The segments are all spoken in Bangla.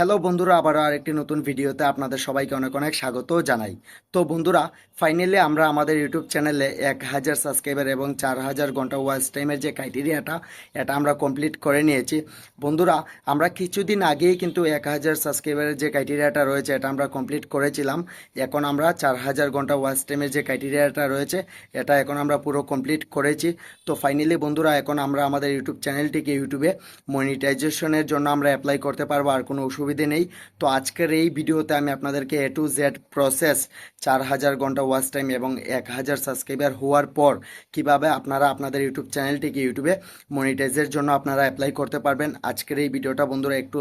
হ্যালো বন্ধুরা আবার আরেকটি নতুন ভিডিওতে আপনাদের সবাইকে অনেক অনেক স্বাগত জানাই। তো বন্ধুরা ফাইনালি আমরা আমাদের ইউটিউব চ্যানেলে এক হাজার সাবস্ক্রাইবার এবং চার হাজার ঘণ্টা ওয়াচ টাইমের যে ক্রাইটেরিয়াটা এটা আমরা কমপ্লিট করে নিয়েছি। বন্ধুরা, আমরা কিছুদিন আগেই কিন্তু এক হাজার সাবস্ক্রাইবারের যে ক্রাইটেরিয়াটা রয়েছে, এটা আমরা কমপ্লিট করেছিলাম। এখন আমরা চার হাজার ঘণ্টা ওয়াচ টাইমের যে ক্রাইটেরিয়াটা রয়েছে, এটা এখন আমরা পুরো কমপ্লিট করেছি। তো ফাইনালি বন্ধুরা, এখন আমরা আমাদের ইউটিউব চ্যানেলটিকে ইউটিউবে মনিটাইজেশনের জন্য আমরা অ্যাপ্লাই করতে পারব, আর কোনো অসুবিধে নেই। তো আজকের এই ভিডিওতে আমি আপনাদেরকে এ টু জেড প্রসেস চার হাজার ঘণ্টা ওয়াচ টাইম এবং এক হাজার সাবস্ক্রাইবার হওয়ার পর কীভাবে আপনারা আপনাদের ইউটিউব চ্যানেলটিকে ইউটিউবে মনিটাইজের জন্য আপনারা অ্যাপ্লাই করতে পারবেন। আজকের এই ভিডিওটা বন্ধুরা একটু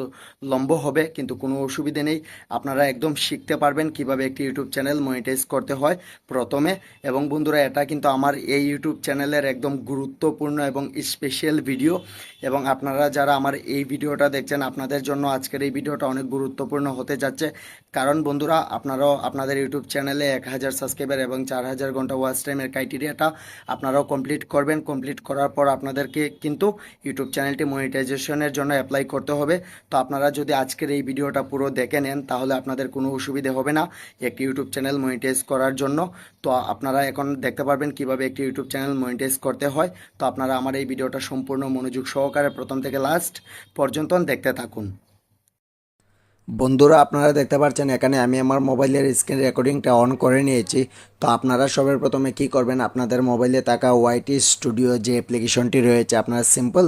লম্ব হবে, কিন্তু কোনো অসুবিধে নেই। আপনারা একদম শিখতে পারবেন কীভাবে একটি ইউটিউব চ্যানেল মনিটাইজ করতে হয় প্রথমে। এবং বন্ধুরা, এটা কিন্তু আমার এই ইউটিউব চ্যানেলের একদম গুরুত্বপূর্ণ এবং স্পেশাল ভিডিও এবং আপনারা যারা আমার এই ভিডিওটা দেখছেন, আপনাদের জন্য আজকের এই ভিডিওটা অনেক গুরুত্বপূর্ণ হতে যাচ্ছে। কারণ বন্ধুরা, আপনারাও আপনাদের ইউটিউব চ্যানেলে এক হাজার সাবস্ক্রাইবার এবং চার হাজার ঘণ্টা ওয়াচ টাইমের ক্রাইটেরিয়াটা আপনারাও কমপ্লিট করবেন। কমপ্লিট করার পর আপনাদেরকে কিন্তু ইউটিউব চ্যানেলটি মনিটাইজেশনের জন্য অ্যাপ্লাই করতে হবে। তো আপনারা যদি আজকের এই ভিডিওটা পুরো দেখে নেন, তাহলে আপনাদের কোনো অসুবিধে হবে না একটি ইউটিউব চ্যানেল মনিটাইজ করার জন্য। তো আপনারা এখন দেখতে পারবেন কীভাবে একটি ইউটিউব চ্যানেল মনিটাইজ করতে হয়। তো আপনারা আমার এই ভিডিওটা সম্পূর্ণ মনোযোগ সহকারে প্রথম থেকে লাস্ট পর্যন্ত দেখতে থাকুন। বন্ধুরা, আপনারা দেখতে পাচ্ছেন এখানে আমি আমার মোবাইলের স্ক্রিন রেকর্ডিংটা অন করে নিয়েছি। তো আপনারা সবার প্রথমে কি করবেন? আপনাদের মোবাইলে থাকা ওয়াইটি স্টুডিও যে অ্যাপ্লিকেশনটি রয়েছে, আপনারা সিম্পল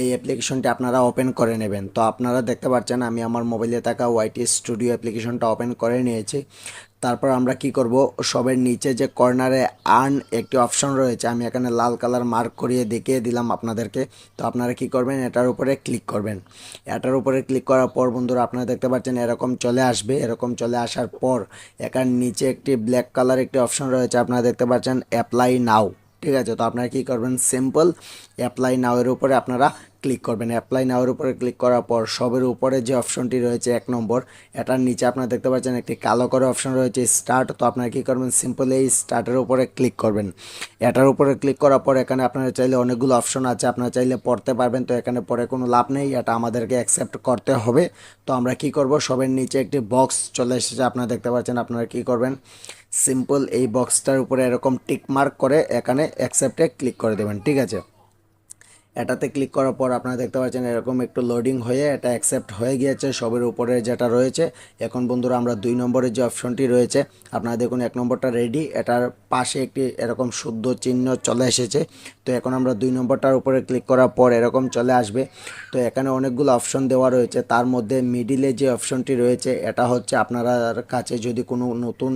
এই অ্যাপ্লিকেশনটি আপনারা ওপেন করে নেবেন। তো আপনারা দেখতে পাচ্ছেন, আমি আমার মোবাইলে থাকা ওয়াইটি স্টুডিও অ্যাপ্লিকেশনটা ওপেন করে নিয়েছি। তারপর আমরা কি করব? সবের নিচে যে কর্নারে আর্ন একটি অপশন রয়েছে, আমি এখানে লাল কালার মার্ক করিয়ে দেখিয়ে দিলাম আপনাদেরকে। তো আপনারা কি করবেন? এটার উপরে ক্লিক করবেন। এটার উপরে ক্লিক করার পর বন্ধুরা, আপনারা দেখতে পাচ্ছেন এরকম চলে আসবে। এরকম চলে আসার পর এখান নিচে একটি ব্ল্যাক কালার একটি অপশন রয়েছে, আপনারা দেখতে পাচ্ছেন অ্যাপ্লাই নাও। ঠিক আছে? তো আপনারা কি করবেন? সিম্পল অ্যাপ্লাই নাওয়ের উপরে আপনারা ক্লিক করবেন। অ্যাপ্লাই নাওয়ের উপরে ক্লিক করার পর সবের উপরে যে অপশনটি রয়েছে এক নম্বর, এটার নিচে আপনারা দেখতে পাচ্ছেন একটি কালো করে অপশন রয়েছে স্টার্ট তো আপনারা কী করবেন? সিম্পল এই স্টার্টের উপরে ক্লিক করবেন। এটার উপরে ক্লিক করার পর এখানে আপনারা চাইলে অনেকগুলো অপশন আছে, আপনারা চাইলে পড়তে পারবেন। তো এখানে পরে কোনো লাভ নেই, এটা আমাদেরকে অ্যাকসেপ্ট করতে হবে। তো আমরা কি করব? সবের নিচে একটি বক্স চলে এসেছে, আপনারা দেখতে পাচ্ছেন আপনারা কি করবেন? সিম্পল এই বক্সটার উপরে এরকম টিক মার্ক করে এখানে অ্যাকসেপ্টে ক্লিক করে দেবেন, ঠিক আছে? এটাতে ক্লিক করার পর আপনারা দেখতে পাচ্ছেন এরকম একটু লোডিং হয়ে এটা অ্যাকসেপ্ট হয়ে গিয়েছে সবের উপরে যেটা রয়েছে। এখন বন্ধুরা আমরা দুই নম্বরের যে অপশনটি রয়েছে, আপনারা দেখুন এক নম্বরটা রেডি এটার পাশে একটি এরকম শুদ্ধ চিহ্ন চলে এসেছে। তো এখন আমরা দুই নম্বরটার উপরে ক্লিক করার পর এরকম চলে আসবে। তো এখানে অনেকগুলো অপশন দেওয়া রয়েছে, তার মধ্যে মিডিলে যে অপশনটি রয়েছে, এটা হচ্ছে আপনার কাছে যদি কোনো নতুন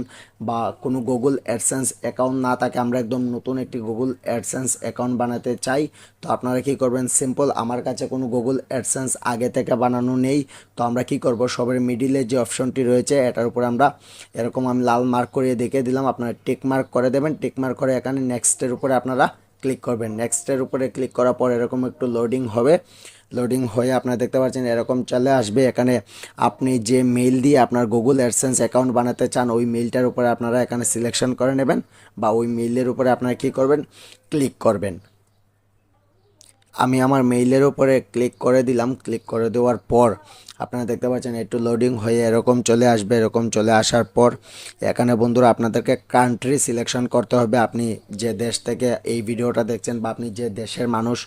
বা কোনো গুগল অ্যাডসেন্স অ্যাকাউন্ট না থাকে, আমরা একদম নতুন একটি গুগল অ্যাডসেন্স অ্যাকাউন্ট বানাতে চাই। তো আপনারা কি করবেন? সিম্পল আমার কাছে কোনো গুগল অ্যাডসেন্স আগে থেকে বানানো নেই। তো আমরা কি করব? সবের মিডিলে যে অপশনটি রয়েছে, এটার উপরে আমরা এরকম আমি লাল মার্ক করিয়ে দেখিয়ে দিলাম। আপনারা টিক মার্ক করে দেবেন। টিক মার্ক করে এখানে নেক্সটের উপরে আপনারা ক্লিক করবেন। নেক্সটের উপরে ক্লিক করার পর এরকম একটু লোডিং হবে। লোডিং হয়ে আপনারা দেখতে পাচ্ছেন এরকম চলে আসবে। এখানে আপনি যে মেইল দিয়ে আপনার গুগল অ্যাডসেন্স অ্যাকাউন্ট বানাতে চান, ওই মেইলটার উপরে আপনারা এখানে সিলেকশন করে নেবেন বা ওই মেইলের উপরে আপনারা কী করবেন? ক্লিক করবেন। আমি আমার মেইলের উপরে ক্লিক করে দিলাম। ক্লিক করে দেওয়ার পর আপনারা দেখতে পাচ্ছেন একটু লোডিং হয়ে এরকম চলে আসবে, এরকম চলে আসার পর এখানে বন্ধুরা আপনাদেরকে কান্ট্রি সিলেকশন করতে হবে। আপনি যে দেশ থেকে এই ভিডিওটা দেখছেন বা আপনি যে দেশের মানুষ,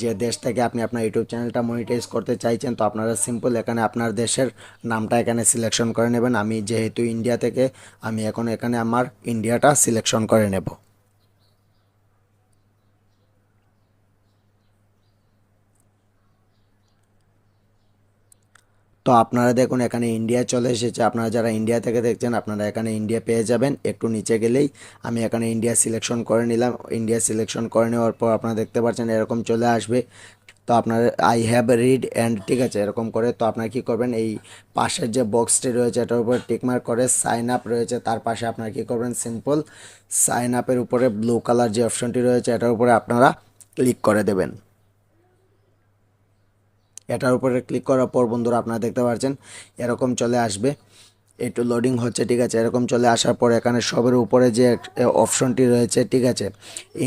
যে দেশ থেকে আপনি আপনার ইউটিউব চ্যানেলটা মনিটাইজ করতে চাইছেন, তো আপনারা সিম্পল এখানে আপনার দেশের নামটা এখানে সিলেকশন করে নেবেন। আমি যেহেতু ইন্ডিয়া থেকে, আমি এখন এখানে আমার ইন্ডিয়াটা সিলেকশন করে নেব। তো আপনারা দেখুন, এখানে ইন্ডিয়া চলে এসেছে। আপনারা যারা ইন্ডিয়া থেকে দেখছেন, আপনারা এখানে ইন্ডিয়া পেয়ে যাবেন। একটু নিচে গেলেই আমি এখানে ইন্ডিয়া সিলেকশন করে নিলাম। ইন্ডিয়া সিলেকশন করে নেওয়ার পর আপনারা দেখতে পাচ্ছেন, এরকম চলে আসবে। তো আপনার আই হ্যাভ রিড অ্যান্ড ঠিক আছে, এরকম করে। তো আপনারা কী করবেন, এই পাশের যে বক্সটি রয়েছে, এটার উপরে টিকমার্ক করে সাইন আপ রয়েছে। তার পাশে আপনারা কী করবেন সিম্পল সাইন আপের উপরে ব্লু কালার যে অপশনটি রয়েছে, এটার উপরে আপনারা ক্লিক করে দেবেন। এটার উপরে ক্লিক করার পর বন্ধুরা আপনারা দেখতে পাচ্ছেন এরকম চলে আসবে। একটু লোডিং হচ্ছে, ঠিক আছে? এরকম চলে আসার পর এখানে সবের উপরে যে অপশনটি রয়েছে, ঠিক আছে?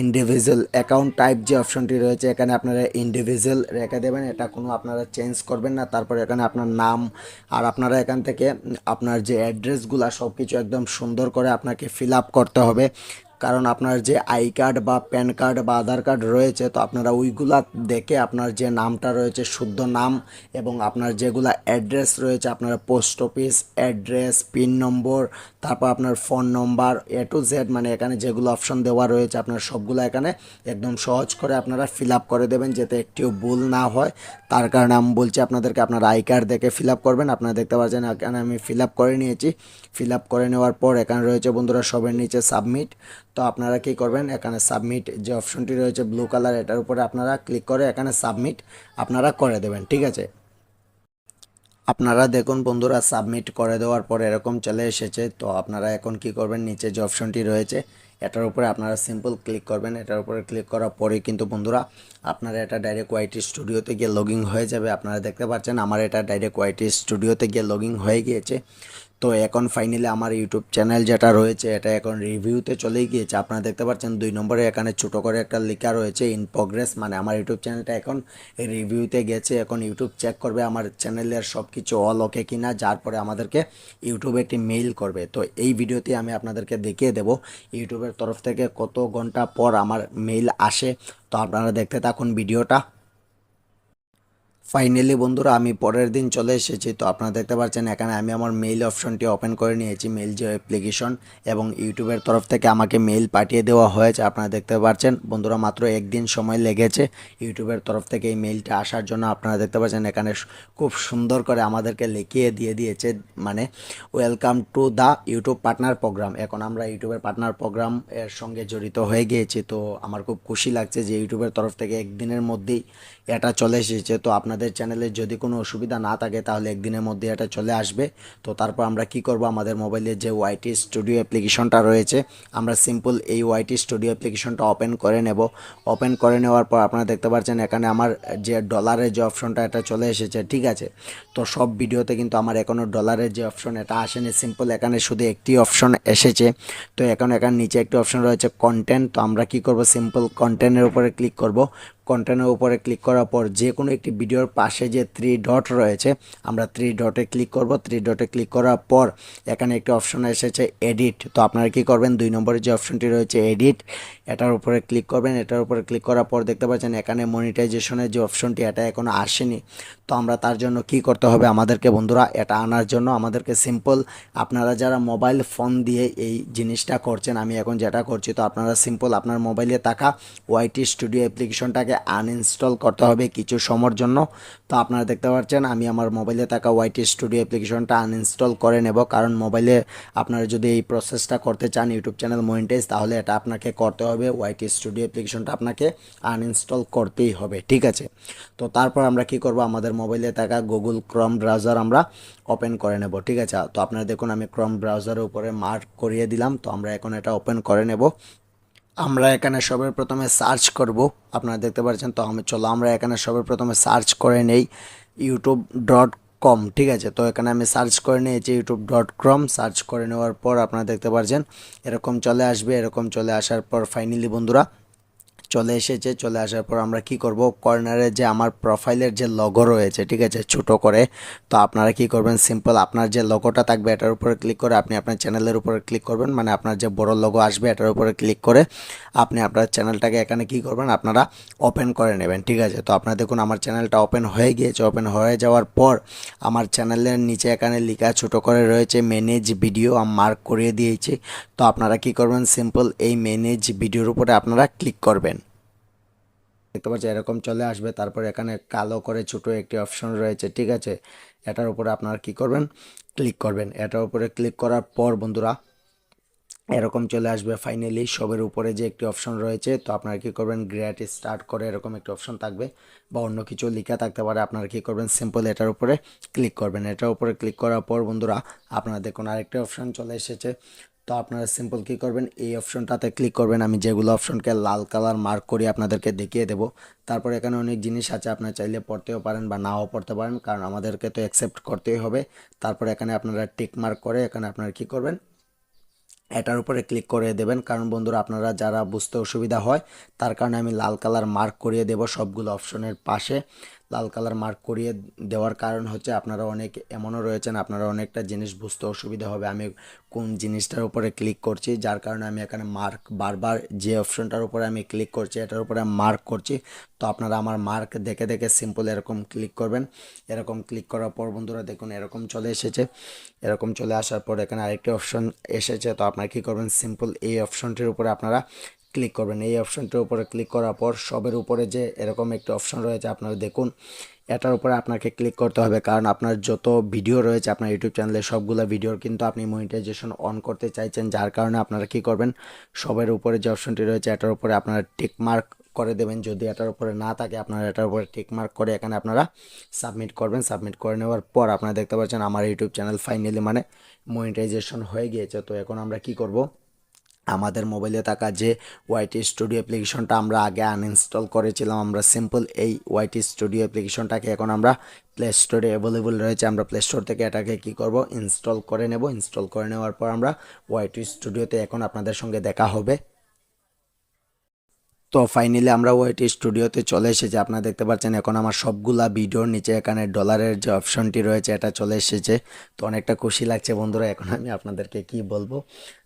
ইন্ডিভিজুয়াল অ্যাকাউন্ট টাইপ যে অপশনটি রয়েছে, এখানে আপনারা ইন্ডিভিজুয়াল রেখে দেবেন। এটা কোনো আপনারা চেঞ্জ করবেন না। তারপর এখানে আপনার নাম আর আপনারা এখান থেকে আপনার যে অ্যাড্রেসগুলো সব কিছু একদম সুন্দর করে আপনাকে ফিল আপ করতে হবে। কারণ আপনার যে আই কার্ড বা প্যান কার্ড বা আধার কার্ড রয়েছে, তো আপনারা ওইগুলা দেখে আপনার যে নামটা রয়েছে, শুদ্ধ নাম এবং আপনার যেগুলা অ্যাড্রেস রয়েছে, আপনার post office, address, pin number, তারপর আপনার phone number, A to Z মানে এখানে যেগুলো অপশন দেওয়া রয়েছে, আপনার সবগুলো এখানে একদম সহজ করে আপনারা ফিল আপ করে দেবেন যাতে একটিও ভুল না হয়। তার কারণে আমি বলছি, আপনাদেরকে আপনার আই কার্ড দেখে ফিল আপ করবেন। আপনারা দেখতে পাচ্ছেন, এখানে আমি ফিল আপ করে নিয়েছি। ফিল আপ করে নেওয়ার পর এখানে রয়েছে বন্ধুরা, সবের নিচে সাবমিট। তো আপনারা কি করবেন, এখানে সাবমিট যে অপশনটি রয়েছে ব্লু কালার এটার উপরে আপনারা ক্লিক করে এখানে সাবমিট আপনারা করে দেবেন, ঠিক আছে? আপনারা দেখুন বন্ধুরা সাবমিট করে দেওয়ার পর এরকম চলে এসেছে, তো আপনারা এখন কি করবেন, নিচে যে অপশনটি রয়েছে, এটার উপরে আপনারা সিম্পল ক্লিক করবেন, এটার উপরে ক্লিক করার পরে কিন্তু বন্ধুরা, আপনারা এটা ডাইরেক্ট ওয়াইটি স্টুডিওতে গিয়ে লগইন হয়ে যাবে। আপনারা দেখতে পাচ্ছেন, আমার এটা ডাইরেক্ট ওয়াইটি স্টুডিওতে গিয়ে লগইন হয়ে গিয়েছে। তো এখন ফাইনালি আমার ইউটিউব চ্যানেল যেটা রয়েছে, এটা এখন রিভিউতে চলেই গিয়েছে। আপনারা দেখতে পাচ্ছেন দুই নম্বরে এখানে ছোটো করে একটা লেখা রয়েছে ইন প্রোগ্রেস মানে আমার ইউটিউব চ্যানেলটা এখন রিভিউতে গেছে। এখন ইউটিউব চেক করবে আমার চ্যানেলের সব কিছু অল ওকে কিনা, যার পরে আমাদেরকে ইউটিউবে একটি মেইল করবে। তো এই ভিডিওতে আমি আপনাদেরকে দেখিয়ে দেব ইউটিউবের তরফ থেকে কত ঘণ্টা পর আমার মেইল আসে। তো আপনারা দেখতে থাকুন ভিডিওটা। ফাইনালি বন্ধুরা, আমি পরের দিন চলে এসেছি। তো আপনারা দেখতে পাচ্ছেন, এখানে আমি আমার মেইল অপশনটি ওপেন করে নিয়েছি মেইল যে অ্যাপ্লিকেশন এবং ইউটিউবের তরফ থেকে আমাকে মেইল পাঠিয়ে দেওয়া হয়েছে। আপনারা দেখতে পাচ্ছেন, বন্ধুরা, মাত্র একদিন সময় লেগেছে ইউটিউবের তরফ থেকে এই মেইলটা আসার জন্য। আপনারা দেখতে পাচ্ছেন, এখানে খুব সুন্দর করে আমাদেরকে লিখিয়ে দিয়ে দিয়েছে মানে welcome to the YouTube partner program এখন আমরা ইউটিউবের পার্টনার প্রোগ্রাম এর সঙ্গে জড়িত হয়ে গিয়েছি, তো আমার খুব খুশি লাগছে যে ইউটিউবের তরফ থেকে একদিনের মধ্যেই এটা চলে এসেছে। তো আপনাদের চ্যানেলে যদি কোনো অসুবিধা না থাকে, তাহলে একদিনের মধ্যে এটা চলে আসবে। তো তারপর আমরা কি করব? আমাদের মোবাইলে যে ওয়াইটি স্টুডিও অ্যাপ্লিকেশনটা রয়েছে, আমরা সিম্পল এই ওয়াইটি স্টুডিও অ্যাপ্লিকেশনটা ওপেন করে নেব। ওপেন করে নেওয়ার পর আপনারা দেখতে পাচ্ছেন এখানে আমার যে ডলারের যে অপশনটা এটা চলে এসেছে, ঠিক আছে? তো সব ভিডিওতে কিন্তু আমার এখনও ডলারের যে অপশন এটা আসেনি। সিম্পল এখানে শুধু একটি অপশন এসেছে। তো এখন এখানে নিচে একটি অপশন রয়েছে কন্টেন্ট তো আমরা কি করব? সিম্পল কন্টেন্টের উপরে ক্লিক করব। কন্টেন্টের উপরে ক্লিক করার পর যে কোনো একটি ভিডিওর পাশে যে থ্রি ডট রয়েছে, আমরা থ্রি ডটে ক্লিক করব। থ্রি ডটে ক্লিক করার পর এখানে একটি অপশন এসেছে এডিট তো আপনারা কি করবেন? দুই নম্বরে যে অপশনটি রয়েছে এডিট এটার উপরে ক্লিক করবেন। এটার উপরে ক্লিক করার পর দেখতে পাচ্ছেন এখানে মনিটাইজেশনের যে অপশনটি এটা এখনও আসেনি। তো আমরা তার জন্য কি করতে হবে আমাদেরকে বন্ধুরা? এটা আনার জন্য আমাদেরকে সিম্পল আপনারা যারা মোবাইল ফোন দিয়ে এই জিনিসটা করছেন, আমি এখন যেটা করছি, তো আপনারা সিম্পল আপনার মোবাইলে থাকা ওয়াইটি স্টুডিও অ্যাপ্লিকেশনটাকে আনইনস্টল করতে হবে কিছু সময়ের জন্য। তো আপনারা দেখতে পাচ্ছেন, আমি আমার মোবাইলে থাকা ওয়াইটি স্টুডিও অ্যাপ্লিকেশনটা আনইনস্টল করে নেব। কারণ মোবাইলে আপনারা যদি এই প্রসেসটা করতে চান ইউটিউব চ্যানেল মনিটাইজ তাহলে এটা আপনাকে করতে হবে। ওয়াইটি স্টুডিও অ্যাপ্লিকেশনটা আপনাকে আনইনস্টল করতেই হবে, ঠিক আছে? তো তারপর আমরা কি করব? আমাদের মোবাইলে থাকা গুগল ক্রম ব্রাউজার আমরা ওপেন করে নেব, ঠিক আছে? তো আপনারা দেখুন, আমি ক্রম ব্রাউজারের উপরে মার্ক করিয়ে দিলাম। তো আমরা এখন এটা ওপেন করে নেব। আমরা এখানে সবার প্রথমে সার্চ করব। আপনারা দেখতে পাচ্ছেন, তো আমি চলো, আমরা এখানে সবার প্রথমে সার্চ করে নেই ইউটিউব ডট কম ঠিক আছে? তো এখানে আমি সার্চ করে নিয়েছি ইউটিউব ডট কম সার্চ করে নেওয়ার পর আপনারা দেখতে পাচ্ছেন, এরকম চলে আসবে, এরকম চলে আসার পর ফাইনালি বন্ধুরা চলে এসেছে, চলে আসার পর আমরা কি করব? কর্নারে যে আমার প্রোফাইলের যে লগো রয়েছে, ঠিক আছে, ছোট করে। তো আপনারা কি করবেন? সিম্পল আপনার যে লগোটা থাকবে, এটার উপরে ক্লিক করে আপনি আপনার চ্যানেলের উপরে ক্লিক করবেন। মানে আপনার যে বড় লগো আসবে, এটার উপরে ক্লিক করে আপনি আপনার চ্যানেলটাকে এখানে কি করবেন? আপনারা ওপেন করে নেবেন, ঠিক আছে? তো আপনারা দেখুন, আমার চ্যানেলটা ওপেন হয়ে গিয়েছে। ওপেন হয়ে যাওয়ার পর আমার চ্যানেলের নিচে এখানে লেখা ছোট করে রয়েছে ম্যানেজ ভিডিও আমি মার্ক করিয়ে দিয়েছি। তো আপনারা কি করবেন? সিম্পল এই ম্যানেজ ভিডিওর উপরে আপনারা ক্লিক করবেন। দেখতে পাচ্ছি এরকম চলে আসবে, তারপর এখানে কালো করে ছোট একটি অপশন রয়েছে, ঠিক আছে? এটার উপরে আপনারা কি করবেন? ক্লিক করবেন। এটার উপরে ক্লিক করার পর বন্ধুরা, এরকম চলে আসবে ফাইনালি সবের উপরে যে একটি অপশন রয়েছে, তো আপনারা কি করবেন? গ্রেট স্টার্ট করে এরকম একটি অপশন থাকবে, বা অন্য কিছু লেখা থাকতে পারে, আপনারা কি করবেন? সিম্পল এটার উপরে ক্লিক করবেন। এটার উপরে ক্লিক করার পর বন্ধুরা, আপনারা দেখুন আরেকটি অপশন চলে এসেছে তো আপনারা সিম্পল কী করবেন, এই অপশনটাতে ক্লিক করবেন। আমি যেগুলো অপশনকে লাল কালার মার্ক করে আপনাদেরকে দেখিয়ে দেবো। তারপর এখানে অনেক জিনিস আছে আপনারা চাইলে পড়তেও পারেন বা নাও পড়তে পারেন, কারণ আমাদেরকে তো অ্যাকসেপ্ট করতেই হবে। তারপর এখানে আপনারা টিক মার্ক করে এখানে আপনারা কী করবেন? এটার উপরে ক্লিক করে দেবেন। কারণ বন্ধুরা, আপনারা যারা বুঝতে অসুবিধা হয়, তার কারণে আমি লাল কালার মার্ক করিয়ে দেব সবগুলো অপশনের পাশে। লাল কালার মার্ক করিয়ে দেওয়ার কারণ হচ্ছে আপনারা অনেক এমনও রয়েছেন, আপনারা অনেকটা জিনিস বুঝতে অসুবিধা হবে। আমি কোন জিনিসটার উপরে ক্লিক করছি, যার কারণে আমি এখানে মার্ক বারবার যে অপশনটার উপরে আমি ক্লিক করছি, এটার উপরে মার্ক করছি। তো আপনারা আমার মার্ক দেখে দেখে সিম্পল এরকম ক্লিক করবেন। এরকম ক্লিক করার পর বন্ধুরা দেখুন, এরকম চলে এসেছে। এরকম চলে আসার পর এখানে আরেকটি অপশন এসেছে। তো আপনারা কী করবেন? সিম্পল এই অপশনটির উপরে আপনারা ক্লিক করবেন। এই অপশনটির উপরে ক্লিক করার পর সবের উপরে যে এরকম একটি অপশন রয়েছে, আপনারা দেখুন, এটার উপরে আপনাকে ক্লিক করতে হবে। কারণ আপনার যত ভিডিও রয়েছে আপনার ইউটিউব চ্যানেলে সবগুলো ভিডিওর কিন্তু আপনি মনিটাইজেশন অন করতে চাইছেন। যার কারণে আপনারা কি করবেন, সবের উপরে যে অপশনটি রয়েছে, এটার উপরে আপনারা টিক মার্ক করে দেবেন। যদি এটার উপরে না থাকে, আপনারা এটার উপরে টিক মার্ক করে এখানে আপনারা সাবমিট করবেন। সাবমিট করে নেওয়ার পর আপনারা দেখতে পাচ্ছেন, আমার ইউটিউব চ্যানেল ফাইনালি মানে মনিটাইজেশন হয়ে গিয়েছে। তো এখন আমরা কি করব আমাদের মোবাইলে থাকা যে ওয়াইটি স্টুডিও অ্যাপ্লিকেশনটা আমরা আগে আনইনস্টল করেছিলাম, আমরা সিম্পল এই ওয়াইটি স্টুডিও অ্যাপ্লিকেশনটাকে এখন আমরা প্লে স্টোরে অ্যাভেলেবল রয়েছে। আমরা প্লে স্টোর থেকে এটাকে কি করব? ইনস্টল করে নেব। ইনস্টল করে নেওয়ার পর আমরা ওয়াইটি স্টুডিওতে এখন আপনাদের সঙ্গে দেখা হবে। তো ফাইনালি আমরা ওয়াইটি স্টুডিওতে চলে এসেছি। আপনারা দেখতে পাচ্ছেন এখন আমার সবগুলা ভিডিওর নিচে এখানে ডলারের যে অপশনটি রয়েছে, এটা চলে এসেছে। তো অনেকটা খুশি লাগছে বন্ধুরা, এখন আমি আপনাদেরকে কি বলব?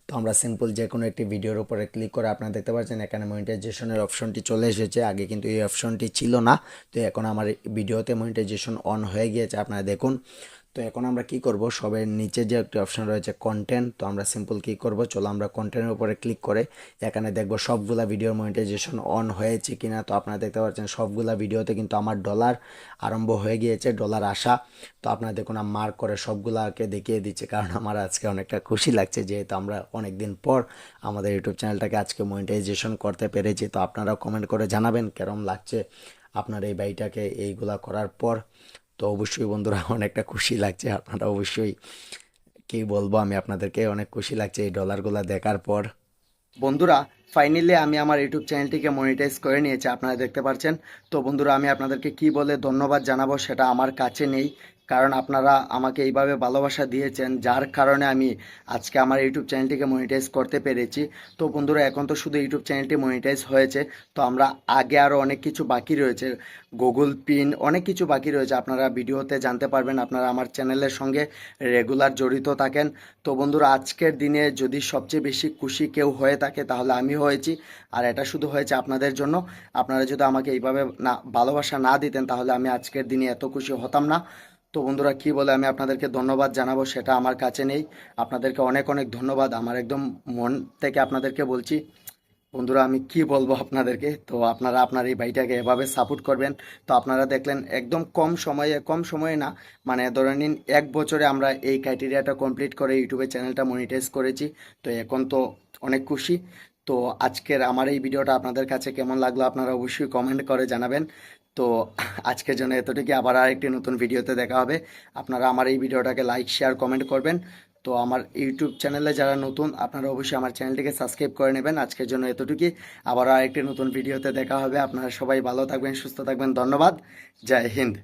তো আমরা সিম্পল যে কোনো একটি ভিডিওর উপরে ক্লিক করে আপনারা দেখতে পাচ্ছেন এখানে মনিটাইজেশনের অপশনটি চলে এসেছে। আগে কিন্তু এই অপশনটি ছিল না। তো এখন আমার ভিডিওতে মনিটাইজেশন অন হয়ে গিয়েছে। আপনারা দেখুন তো এখন আমরা কি করব? সবের নিচে যে একটি অপশন রয়েছে কন্টেন্ট তো আমরা সিম্পল কি করব। চলো আমরা কন্টেন্টের উপরে ক্লিক করে এখানে দেখব সবগুলা ভিডিওর মনিটাইজেশন অন হয়েছে কিনা। তো আপনারা দেখতে পাচ্ছেন সবগুলা ভিডিওতে কিন্তু আমার ডলার আরম্ভ হয়ে গিয়েছে ডলার আসা। তো আপনারা দেখুন আমি মার্ক করে সবগুলাকে দেখিয়ে দিচ্ছে, কারণ আমার আজকে অনেকটা খুশি লাগছে যেহেতু আমরা অনেক দিন পর আমাদের ইউটিউব চ্যানেলটাকে আজকে মনিটাইজেশন করতে পেরেছি। তো আপনারাও কমেন্ট করে জানাবেন কেরম লাগছে আপনার এই বাড়িটাকে এইগুলা করার পর। তো অবশ্যই বন্ধুরা অনেকটা খুশি লাগছে। আপনারা অবশ্যই কি বলব, আমি আপনাদেরকে অনেক খুশি লাগছে এই ডলারগুলো দেখার পর। বন্ধুরা ফাইনালি আমি আমার ইউটিউব চ্যানেলটিকে মনিটাইজ করে নিয়েছি, আপনারা দেখতে পাচ্ছেন তো বন্ধুরা, আমি আপনাদেরকে কি বলে ধন্যবাদ জানাব সেটা আমার কাছে নেই। কারণ আপনারা আমাকে এইভাবে ভালোবাসা দিয়েছেন, যার কারণে আমি আজকে আমার ইউটিউব চ্যানেলটিকে মনিটাইজ করতে পেরেছি। তো বন্ধুরা, এখন তো শুধু ইউটিউব চ্যানেলটি মনিটাইজ হয়েছে, তো আমরা আগে আরও অনেক কিছু বাকি রয়েছে। গুগল পিন অনেক কিছু বাকি রয়েছে, আপনারা ভিডিওতে জানতে পারবেন, আপনারা আমার চ্যানেলের সঙ্গে রেগুলার জড়িত থাকেন। তো বন্ধুরা, আজকের দিনে যদি সবচেয়ে বেশি খুশি কেউ হয়ে থাকে, তাহলে আমি হয়েছি, আর এটা শুধু হয়েছে আপনাদের জন্য। আপনারা যদি আমাকে এইভাবে না, ভালোবাসা না দিতেন, তাহলে আমি আজকের দিনে এত খুশি হতাম না। তো বন্ধুরা, কি বলে আমি আপনাদেরকে ধন্যবাদ জানাব, সেটা আমার কাছে নেই। আপনাদেরকে অনেক অনেক ধন্যবাদ, আমার একদম মন থেকে আপনাদেরকে বলছি। বন্ধুরা, আমি কি বলব আপনাদেরকে? তো আপনারা আপনার এই বাড়িটাকে এভাবে সাপোর্ট করবেন। তো আপনারা দেখলেন, একদম কম সময়ে কম সময়ে না মানে ধরে নিন, এক বছরে আমরা এই ক্রাইটেরিয়াটা কমপ্লিট করে ইউটিউবে চ্যানেলটা মনিটাইজ করেছি। তো এখন তো অনেক খুশি। তো আজকের আমার এই ভিডিওটা আপনাদের কাছে কেমন লাগল আপনারা অবশ্যই কমেন্ট করে জানাবেন। তো আজকের জন্য এতটুকু আবার আরেকটি নতুন ভিডিওতে দেখা হবে। আপনারা আমার এই ভিডিওটাকে লাইক শেয়ার কমেন্ট করবেন। তো আমার ইউটিউব চ্যানেলে যারা নতুন, আপনারা অবশ্যই আমার চ্যানেলটিকে সাবস্ক্রাইব করে নেবেন। আজকের জন্য এতটুকুই। আবার আরেকটি নতুন ভিডিওতে দেখা হবে। আপনারা সবাই ভালো থাকবেন, সুস্থ থাকবেন। ধন্যবাদ। জয় হিন্দ।